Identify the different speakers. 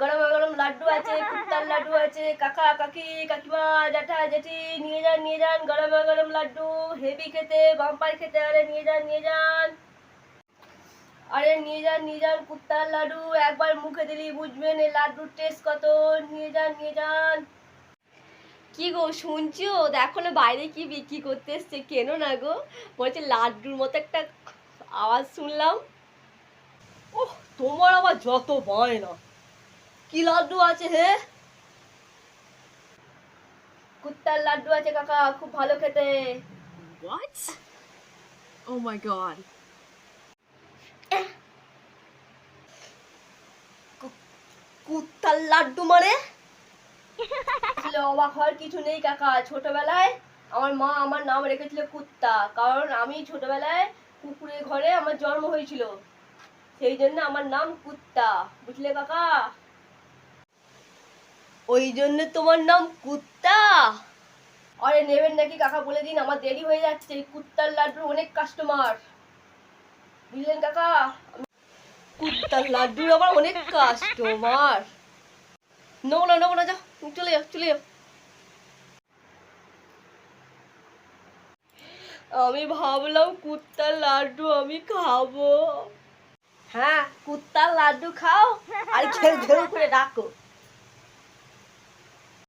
Speaker 1: গরম গরম লাড্ডু আছে কুত্তার লাড্ডু আছে কাকা কাকি কাকিমা জ্যাঠা জেঠি নিয়ে যান নিয়ে যান গরম গরম লাড্ডু হেভি খেতে বাম্পার খেতে আরে নিয়ে যান নিয়ে যান। আরে নিয়ে যান নিয়ে যান কুত্তার লাড্ডু একবার মুখে দিলি বুঝবেন এই লাড্ডুর টেস্ট কত নিয়ে যান নিয়ে যান। কি গো শুনছো দেখো না বাইরে কি বিক্রি করতে এসছে কেন না গো? বলছে লাড্ডুর মতো একটা আওয়াজ শুনলাম। ওহ তোমার আবার যত বায়না। কি লাড্ডু আছে হে? কুত্তার লাড্ডু আছে কাকা খুব ভালো খেতে।
Speaker 2: What? Oh my god.
Speaker 1: কুত্তার লাড্ডু মানে? অবাক হওয়ার কিছু নেই কাকা। ছোটবেলায় আমার মা আমার নাম রেখেছিল কুত্তা কারণ আমি ছোটবেলায় কুকুরের ঘরে আমার জন্ম হয়েছিল। সেই জন্য আমার নাম কুত্তা। বুঝলে কাকা? ওই জন্য তোমার নাম কুত্তা। আরে নেবেন নাকি কাকা, বলে দিন, আমার দেরি হয়ে যাচ্ছে। কুত্তার লাড্ডুর অনেক কাস্টমার বুঝলেন কাকা? কুত্তার লাড্ডুর আবার অনেক কাস্টমার নেব না যাও, চলে যাও চলে যাও। আমি ভাবলাম কুত্তার লাড্ডু আমি খাব। হ্যাঁ কুত্তার লাড্ডু খাও। আর ঘেউ ঘেউ করে ডাকো